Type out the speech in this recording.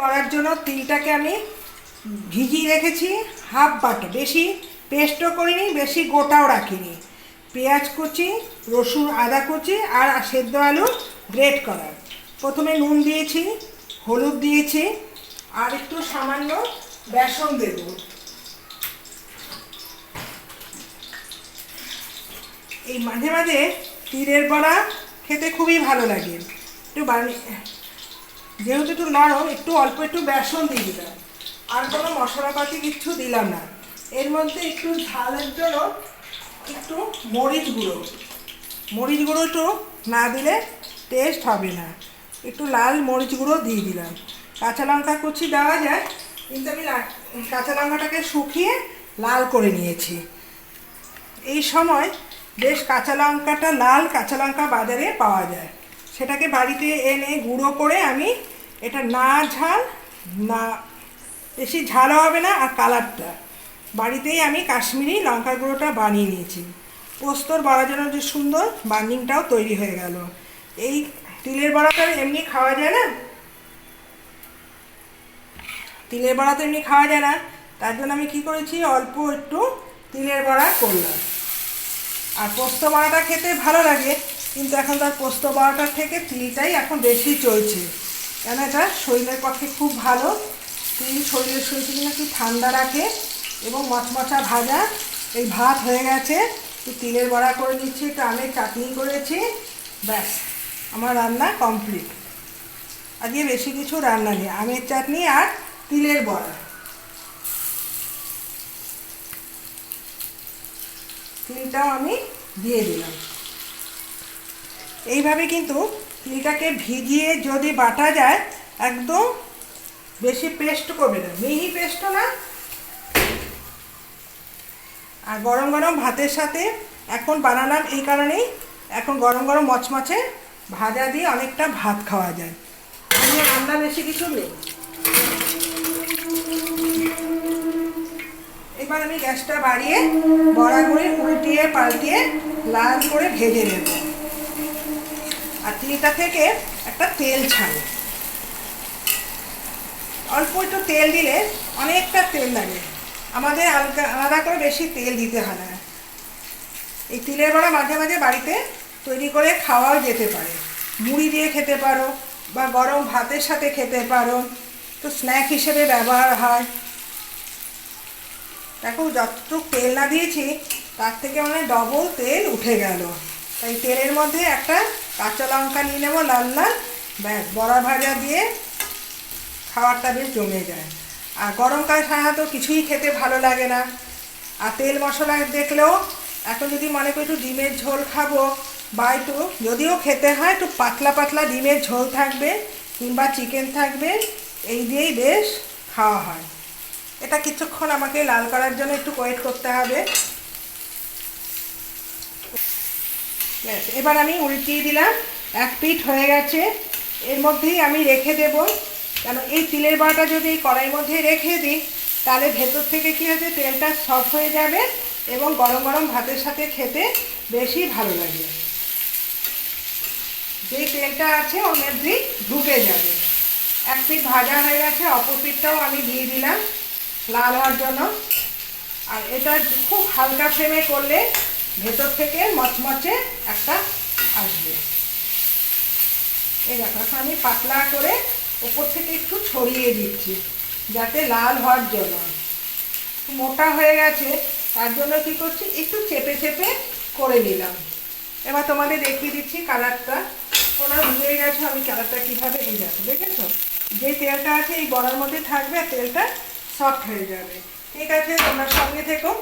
করার জন্য তিলটাকে আমি ভিজিয়ে রেখেছি হাফ বাটা। বেশি পেস্টও করিনি, বেশি গোটাও রাখিনি। পেঁয়াজ কুচি, রসুন আদা কুচি আর সেদ্ধ আলু গ্রেট করা প্রথমে নুন দিয়েছি, হলুদ দিয়েছি আর একটু সামান্য বেসন দেব। এই মাঝে মাঝে তিলের বড়া খেতে খুবই ভালো লাগে। একটু বানি যেহেতু একটু নরম, একটু অল্প একটু বেসন দিয়ে দিলাম আর কোনো মশলাপাতি কিচ্ছু দিলাম না। এর মধ্যে একটু ঝালের জন্য একটু মরিচ গুঁড়ো। মরিচ গুঁড়ো একটু না দিলে টেস্ট হবে না। একটু লাল মরিচ গুঁড়ো দিয়ে দিলাম। কাঁচা লঙ্কা কুচি দেওয়া যায়, কিন্তু আমি কাঁচা লঙ্কাটাকে শুকিয়ে লাল করে নিয়েছি। এই সময় বেশ কাঁচা লঙ্কাটা লাল কাঁচা লঙ্কা বাজারে পাওয়া যায়। সেটাকে বাড়িতে এনে গুঁড়ো করে আমি এটা না ঝাল, না, বেশি ঝালও হবে না আর কালারটা। বাড়িতেই আমি কাশ্মীরি লঙ্কার গুঁড়োটা বানিয়ে নিয়েছি। পোস্তর বড়ার জন্য যে সুন্দর বার্নিংটাও তৈরি হয়ে গেল। এই তিলের বড়াটা এমনি খাওয়া যায় না। তিলের বড়া তো এমনি খাওয়া যায় না। তার জন্য আমি কী করেছি, অল্প একটু তিলের বড়া করলাম। আর পোস্ত বড়াটা খেতে ভালো লাগে। কিন্তু এখন তার পোস্ত বড়াটার থেকে তিলটাই এখন বেশি চলছে। কেন এটা? শরীরের পক্ষে খুব ভালো। তিল শরীরের শরীরকে নাকি ঠান্ডা রাখে এবং মচমচা ভাজা। এই ভাত হয়ে গেছে। একটু তিলের বড়া করে নিচ্ছি, একটু আমের চাটনি করেছি। ব্যাস, আমার রান্না কমপ্লিট। আজকে বেশি কিছু রান্না নেই, আমের চাটনি আর তিলের বড়া। তিলটাও আমি দিয়ে দিলাম। এইভাবে কিন্তু তিলটাকে ভিজিয়ে যদি বাটা যায়, একদম বেশি পেস্ট করবে না। মিহি পেস্টও না। আর গরম গরম ভাতের সাথে এখন বানালাম এই কারণেই এখন গরম গরম মচমচে ভাজা দিয়ে অনেকটা ভাত খাওয়া যায়। আজকে রান্না বেশি কিছু নেই। এবার আমি গ্যাসটা বাড়িয়ে বড়া করে উল্টিয়ে পাল্টিয়ে লাল করে ভেজে নেব। আর তিলটা থেকে একটা তেল ছাড়ে অল্প একটু তেল দিলে অনেকটা তেল লাগে। আমাদের হালকা আলাদা করে বেশি তেল দিতে হয় না। এই তিলের বড়া মাঝে মাঝে বাড়িতে তৈরি করে খাওয়াও যেতে পারে। মুড়ি দিয়ে খেতে পারো বা গরম ভাতের সাথে খেতে পারো। তো স্ন্যাক হিসেবে ব্যবহার হয়। দেখো, যতটুকু তেল না দিয়েছি, তার থেকে মানে ডবল তেল উঠে গেল। তাই তেলের মধ্যে একটা কাঁচা লঙ্কা নিয়ে নেব, লাল লাল। ব্যাস, বড়া ভাজা দিয়ে খাবারটা বেশ জমে যায়। আর গরমকাল সাধারণত কিছুই খেতে ভালো লাগে না। আর তেল মশলা দেখলেও এখন যদি মনে করি একটু ডিমের ঝোল খাব, বা একটু যদিও খেতে হয়, একটু পাতলা পাতলা ডিমের ঝোল থাকবে কিংবা চিকেন থাকবে, এই দিয়েই বেশ খাওয়া হয়। এটা কিছুক্ষণ আমাকে লাল করার জন্য একটু ওয়েট করতে হবে। ব্যাস, এবার আমি উল্টিয়ে দিলাম, এক পিঠ হয়ে গেছে। এর মধ্যেই আমি রেখে দেব। কেন, এই তিলের বড়াটা যদি এই কড়াইয়ের মধ্যে রেখে দিই, তাহলে ভেতর থেকে কী হচ্ছে তেলটা সফট হয়ে যাবে এবং গরম গরম ভাতের সাথে খেতে বেশি ভালো লাগে যেই তেলটা আছে, ওর মধ্যেই ঢুকে যাবে। এক পিঠ ভাজা হয়ে গেছে, অপর পিঠটাও আমি দিয়ে দিলাম লাল হওয়ার জন্য। আর এটা খুব হালকা ফ্লেমে করলে ভেতর থেকে মচমচে একটা আসবে। এই দেখো, এখন আমি পাতলা করে ওপর থেকে একটু ছড়িয়ে দিচ্ছি, যাতে লাল হওয়ার জন্য। মোটা হয়ে গেছে, তার জন্য কি করছি, একটু চেপে চেপে করে নিলাম। এবার তোমাদের দেখিয়ে দিচ্ছি কালারটা। তোমরা বুঝে গেছো, আমি কালারটা কীভাবে এই দেখো দেখেছ? যে তেলটা আছে, এই বড়ার মধ্যে থাকবে, আর তেলটা সফট হয়ে যাবে। ঠিক আছে, তোমার সঙ্গে থেকো।